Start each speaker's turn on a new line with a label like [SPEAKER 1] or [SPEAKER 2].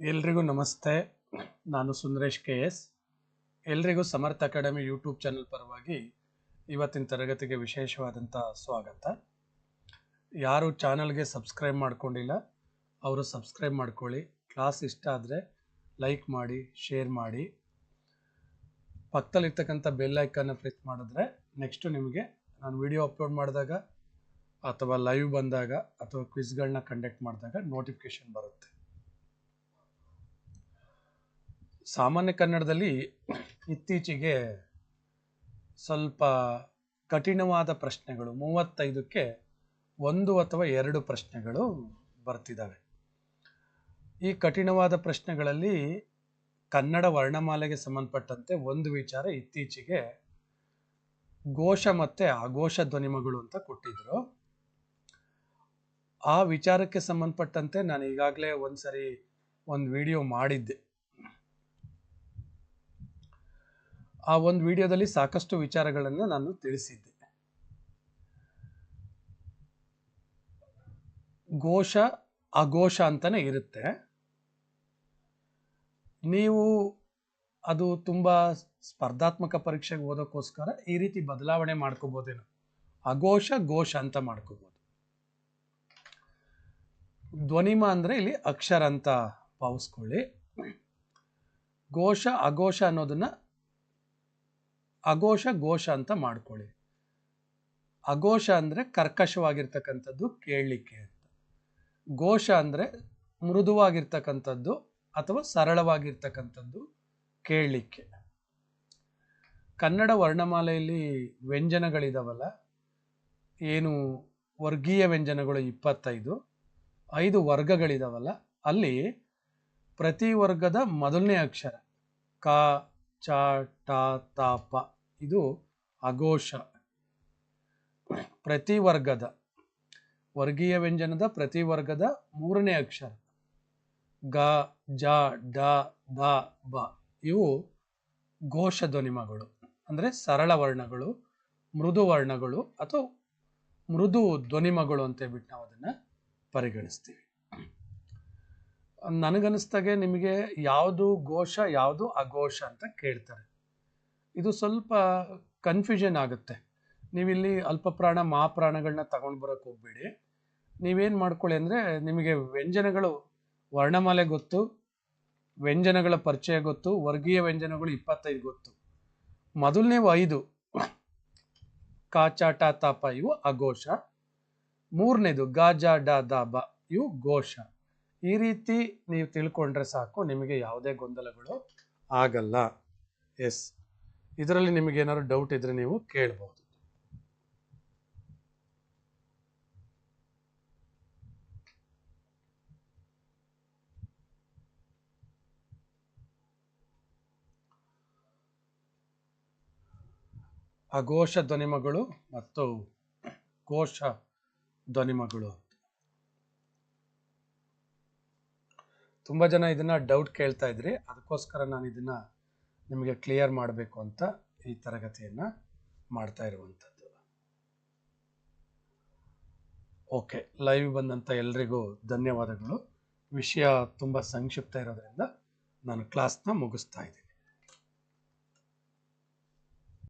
[SPEAKER 1] ಎಲ್ರಿಗೂ ನಮಸ್ತೆ. ನಾನು ಸುಂದರೇಶ್ ಕೆ ಎಸ್. ಎಲ್ರಿಗೂ ಸಮರ್ಥ ಅಕಾಡೆಮಿ ಯೂಟ್ಯೂಬ್ ಚಾನಲ್ ಪರವಾಗಿ ಇವತ್ತಿನ ತರಗತಿಗೆ ವಿಶೇಷವಾದಂಥ ಸ್ವಾಗತ. ಯಾರು ಚಾನಲ್ಗೆ ಸಬ್ಸ್ಕ್ರೈಬ್ ಮಾಡ್ಕೊಂಡಿಲ್ಲ, ಅವರು ಸಬ್ಸ್ಕ್ರೈಬ್ ಮಾಡ್ಕೊಳ್ಳಿ. ಕ್ಲಾಸ್ ಇಷ್ಟ ಆದರೆ ಲೈಕ್ ಮಾಡಿ, ಶೇರ್ ಮಾಡಿ. ಪಕ್ಕದಲ್ಲಿರ್ತಕ್ಕಂಥ ಬೆಲ್ ಐಕನ್ನ ಪ್ರೆಸ್ ಮಾಡಿದ್ರೆ ನೆಕ್ಸ್ಟು ನಿಮಗೆ ನಾನು ವಿಡಿಯೋ ಅಪ್ಲೋಡ್ ಮಾಡಿದಾಗ ಅಥವಾ ಲೈವ್ ಬಂದಾಗ ಅಥವಾ ಕ್ವಿಸ್ಗಳನ್ನ ಕಂಡಕ್ಟ್ ಮಾಡಿದಾಗ ನೋಟಿಫಿಕೇಶನ್ ಬರುತ್ತೆ. ಸಾಮಾನ್ಯ ಕನ್ನಡದಲ್ಲಿ ಇತ್ತೀಚೆಗೆ ಸ್ವಲ್ಪ ಕಠಿಣವಾದ ಪ್ರಶ್ನೆಗಳು, ಮೂವತ್ತೈದಕ್ಕೆ ಒಂದು ಅಥವಾ ಎರಡು ಪ್ರಶ್ನೆಗಳು ಬರ್ತಿದ್ದಾವೆ ಈ ಕಠಿಣವಾದ ಪ್ರಶ್ನೆಗಳಲ್ಲಿ ಕನ್ನಡ ವರ್ಣಮಾಲೆಗೆ ಸಂಬಂಧಪಟ್ಟಂತೆ ಒಂದು ವಿಚಾರ ಇತ್ತೀಚೆಗೆ ಘೋಷ ಮತ್ತು ಅಘೋಷ ಧ್ವನಿಮಗಳು ಅಂತ ಕೊಟ್ಟಿದ್ರು. ಆ ವಿಚಾರಕ್ಕೆ ಸಂಬಂಧಪಟ್ಟಂತೆ ನಾನು ಈಗಾಗಲೇ ಒಂದ್ಸರಿ ಒಂದು ವಿಡಿಯೋ ಮಾಡಿದ್ದೆ. ಆ ಒಂದು ವಿಡಿಯೋದಲ್ಲಿ ಸಾಕಷ್ಟು ವಿಚಾರಗಳನ್ನು ನಾನು ತಿಳಿಸಿದ್ದೆ. ಘೋಷ, ಅಘೋಷ ಅಂತಲೇ ಇರುತ್ತೆ. ನೀವು ಅದು ತುಂಬ ಸ್ಪರ್ಧಾತ್ಮಕ ಪರೀಕ್ಷೆಗೆ ಓದೋಕ್ಕೋಸ್ಕರ ಈ ರೀತಿ ಬದಲಾವಣೆ ಮಾಡ್ಕೋಬೋದೇನೋ. ಅಘೋಷ, ಘೋಷ ಅಂತ ಮಾಡ್ಕೋಬೋದು. ಧ್ವನಿಮ ಅಂದರೆ ಇಲ್ಲಿ ಅಕ್ಷರ ಅಂತ ಭಾವಿಸ್ಕೊಳ್ಳಿ. ಘೋಷ, ಅಘೋಷ ಅನ್ನೋದನ್ನ ಅಘೋಷ ಘೋಷ ಅಂತ ಮಾಡ್ಕೊಳ್ಳಿ. ಅಘೋಷ ಅಂದ್ರೆ ಕರ್ಕಶವಾಗಿರ್ತಕ್ಕಂಥದ್ದು ಕೇಳಲಿಕ್ಕೆ ಅಂತ. ಘೋಷ ಅಂದ್ರೆ ಮೃದುವಾಗಿರ್ತಕ್ಕಂಥದ್ದು ಅಥವಾ ಸರಳವಾಗಿರ್ತಕ್ಕಂಥದ್ದು ಕೇಳಲಿಕ್ಕೆ. ಕನ್ನಡ ವರ್ಣಮಾಲೆಯಲ್ಲಿ ವ್ಯಂಜನಗಳಿದಾವಲ್ಲ, ಏನು ವರ್ಗೀಯ ವ್ಯಂಜನಗಳು ಇಪ್ಪತ್ತೈದು, ಐದು ವರ್ಗಗಳಿದಾವಲ್ಲ, ಅಲ್ಲಿ ಪ್ರತಿ ವರ್ಗದ ಮೊದಲನೇ ಅಕ್ಷರ ಕ, ಚ ಟ ತ, ಪ ಇದು ಅಘೋಷ. ಪ್ರತಿ ವರ್ಗದ, ವರ್ಗೀಯ ವ್ಯಂಜನದ ಪ್ರತಿ ವರ್ಗದ ಮೂರನೇ ಅಕ್ಷರ. ಗ, ಜ, ಡ, ದ, ಬ. ಇವು ಘೋಷ ಧ್ವನಿಮಗಳು ಅಂದರೆ ಸರಳ ವರ್ಣಗಳು, ಮೃದು ವರ್ಣಗಳು ಅಥವಾ ಮೃದು ಧ್ವನಿಮಗಳು ಅಂತ ಹೇಳ್ಬಿಟ್ಟು ನಾವು ಅದನ್ನು ಪರಿಗಣಿಸ್ತೀವಿ. ನನಗನ್ನಿಸ್ದಾಗೆ ನಿಮಗೆ ಯಾವುದು ಘೋಷ, ಯಾವುದು ಅಘೋಷ ಅಂತ ಕೇಳ್ತಾರೆ. ಇದು ಸ್ವಲ್ಪ ಕನ್ಫ್ಯೂಷನ್ ಆಗುತ್ತೆ. ನೀವಿಲ್ಲಿ ಅಲ್ಪಪ್ರಾಣ ಮಹಾಪ್ರಾಣಗಳನ್ನ ತಗೊಂಡು ಬರೋಕ್ಕೆ ಹೋಗ್ಬೇಡಿ. ನೀವೇನು ಮಾಡ್ಕೊಳ್ಳಿ ಅಂದರೆ ನಿಮಗೆ ವ್ಯಂಜನಗಳು, ವರ್ಣಮಾಲೆ ಗೊತ್ತು, ವ್ಯಂಜನಗಳ ಪರಿಚಯ ಗೊತ್ತು, ವರ್ಗೀಯ ವ್ಯಂಜನಗಳು ಇಪ್ಪತ್ತೈದು ಗೊತ್ತು. ಮೊದಲನೇವು ಐದು ಕಾಚಾಟ ತಾಪ ಇವು ಅಘೋಷ. ಮೂರನೇದು ಗಾಜಾ ಡ ದಾಬ ಇವು ಘೋಷ. ಈ ರೀತಿ ನೀವು ತಿಳ್ಕೊಂಡ್ರೆ ಸಾಕು, ನಿಮಗೆ ಯಾವುದೇ ಗೊಂದಲಗಳು ಆಗಲ್ಲ. ಎಸ್. ಇದರಲ್ಲಿ ನಿಮಗೆ ಏನಾದ್ರು ಡೌಟ್ ಇದ್ರೆ ನೀವು ಕೇಳಬಹುದು ಅಘೋಷ ಧ್ವನಿಮಗಳು ಮತ್ತು ಘೋಷ ಧ್ವನಿಮಗಳು. ತುಂಬ ಜನ ಇದನ್ನ ಡೌಟ್ ಕೇಳ್ತಾ ಇದ್ರಿ. ಅದಕ್ಕೋಸ್ಕರ ನಾನು ಇದನ್ನ ನಿಮಗೆ ಕ್ಲಿಯರ್ ಮಾಡಬೇಕು ಅಂತ ಈ ತರಗತಿಯನ್ನ ಮಾಡ್ತಾ ಇರುವಂಥದ್ದು. ಓಕೆ ಲೈವ್ ಬಂದಂಥ ಎಲ್ರಿಗೂ ಧನ್ಯವಾದಗಳು. ವಿಷಯ ತುಂಬ ಸಂಕ್ಷಿಪ್ತ ಇರೋದ್ರಿಂದ ನಾನು ಕ್ಲಾಸ್ನ ಮುಗಿಸ್ತಾ ಇದ್ದೀನಿ.